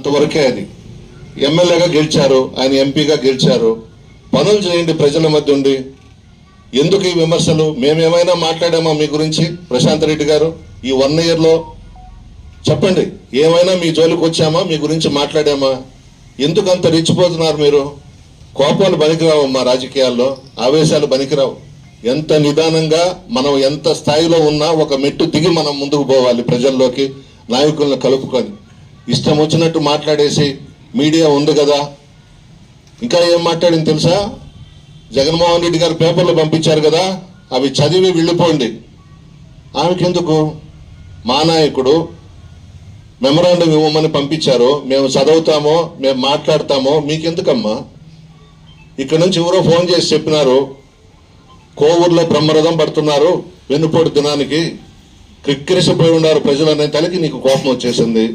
అంతవరకే అది. ఎమ్మెల్యేగా గెలిచారు ఆయన ఎంపీగా గెలిచారు. పనులు చేయండి ప్రజల మధ్య ఉండి ఎందుకు ఈ విమర్శలు? మేమేమైనా మాట్లాడామా మీ గురించి? ప్రశాంత్ రెడ్డి గారు ఈ వన్ ఇయర్లో చెప్పండి. ఏమైనా మీ జోలికి వచ్చామా? మీ గురించి మాట్లాడామా? ఎందుకు అంత రెచ్చిపోతున్నారు మీరు? కోపాలు బనికిరావు మా రాజకీయాల్లో ఆవేశాలు పనికిరావు. ఎంత నిదానంగా మనం ఎంత స్థాయిలో ఉన్నా ఒక మెట్టు దిగి మనం ముందుకు పోవాలి ప్రజల్లోకి నాయకులను కలుపుకొని. ఇష్టం వచ్చినట్టు మాట్లాడేసి మీడియా ఉంది కదా. ఇంకా ఏం మాట్లాడింది తెలుసా? జగన్మోహన్ రెడ్డి గారు పేపర్లు పంపించారు కదా అవి చదివి వెళ్ళిపోండి. ఆమెకెందుకు? మా నాయకుడు మెమరాండం ఇవ్వమని పంపించారు. మేము చదువుతామో మేము మాట్లాడతామో మీకెందుకమ్మా? ఇక్కడ నుంచి ఎవరో ఫోన్ చేసి చెప్పినారు. కోవూరులో బ్రహ్మరథం పడుతున్నారు వెన్నుపోటు దినానికి. క్రిక్కిరిసిపోయి ఉన్నారు ప్రజలనే తలకి నీకు కోపం వచ్చేసింది.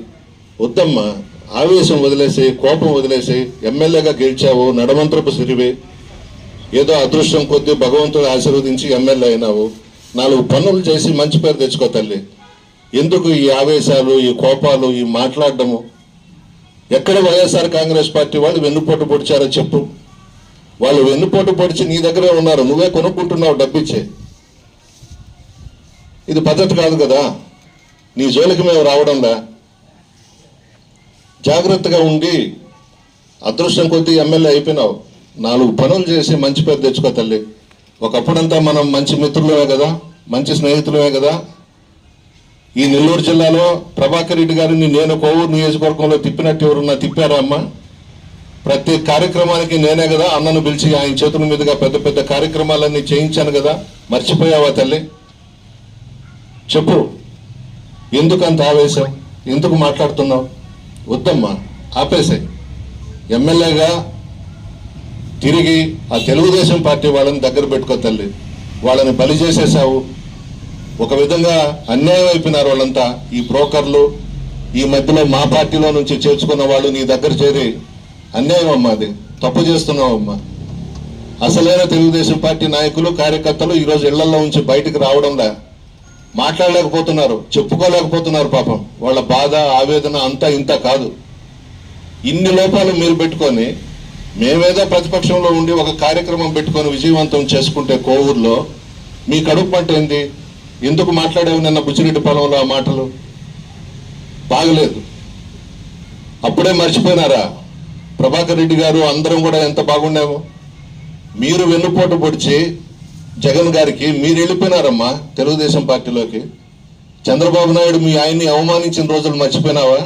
వద్దమ్మా ఆవేశం వదిలేసి కోపం వదిలేసి ఎమ్మెల్యేగా గెలిచావు నడమంత్రపు సిరివి. ఏదో అదృష్టం కొద్దీ భగవంతుడు ఆశీర్వదించి ఎమ్మెల్యే అయినావు. నాలుగు పనులు చేసి మంచి పేరు తెచ్చుకో తల్లి. ఎందుకు ఈ ఆవేశాలు ఈ కోపాలు ఈ మాట్లాడడము? ఎక్కడ వైఎస్ఆర్ కాంగ్రెస్ పార్టీ వాళ్ళు వెన్నుపోటు పొడిచారో చెప్పు. వాళ్ళు వెన్నుపోటు పొడిచి నీ దగ్గరే ఉన్నారు. నువ్వే కొనుక్కుంటున్నావు డబ్బిచ్చే. ఇది పద్ధతి కాదు కదా. నీ జోలికి మేము రావడంలా జాగ్రత్తగా ఉండి అదృష్టం కొద్దీ ఎమ్మెల్యే అయిపోయినావు. నాలుగు పనులు చేసి మంచి పేరు తెచ్చుకో తల్లి. ఒకప్పుడంతా మనం మంచి మిత్రులమే కదా మంచి స్నేహితులమే కదా. ఈ నెల్లూరు జిల్లాలో ప్రభాకర్ రెడ్డి గారిని నేను కోవూరు నియోజకవర్గంలో తిప్పినట్టు ఎవరున్నా తిప్పారా అమ్మ? ప్రతి కార్యక్రమానికి నేనే కదా అన్నను పిలిచి ఆయన చేతుల మీదుగా పెద్ద పెద్ద కార్యక్రమాలన్నీ చేయించాను కదా. మర్చిపోయావా తల్లి? చెప్పు. ఎందుకు అంత ఆవేశం? ఎందుకు మాట్లాడుతున్నావు? వద్దమ్మా ఆపేసాయి ఎమ్మెల్యేగా తిరిగి ఆ తెలుగుదేశం పార్టీ వాళ్ళని దగ్గర పెట్టుకో తల్లి. వాళ్ళని బలి చేసేసావు ఒక విధంగా అన్యాయం అయిపోయినారు వాళ్ళంతా. ఈ బ్రోకర్లు ఈ మధ్యలో మా పార్టీలో నుంచి చేర్చుకున్న వాళ్ళు నీ దగ్గర చేరి అన్యాయం అమ్మా అది. తప్పు చేస్తున్నావమ్మా అసలైన తెలుగుదేశం పార్టీ నాయకులు కార్యకర్తలు ఈరోజు ఇళ్ళలో ఉంచి బయటకు రావడంలా మాట్లాడలేకపోతున్నారు చెప్పుకోలేకపోతున్నారు పాపం. వాళ్ళ బాధ ఆవేదన అంతా ఇంత కాదు. ఇన్ని లోపాలు మీరు పెట్టుకొని మేమేదో ప్రతిపక్షంలో ఉండి ఒక కార్యక్రమం పెట్టుకొని విజయవంతం చేసుకుంటే కోవూరులో మీ కడుపు పంట ఏంది? ఎందుకు మాట్లాడావు నిన్న బుచ్చిరెడ్డి పొలంలో ఆ మాటలు? బాగలేదు. అప్పుడే మర్చిపోయినారా? ప్రభాకర్ రెడ్డి గారు అందరం కూడా ఎంత బాగుండేమో మీరు వెన్నుపోటు పొడిచి జగన్ గారికి మీరు వెళ్ళిపోయినారమ్మా తెలుగుదేశం పార్టీలోకి. చంద్రబాబు నాయుడు మీ ఆయన్ని అవమానించిన రోజులు మర్చిపోయినావా?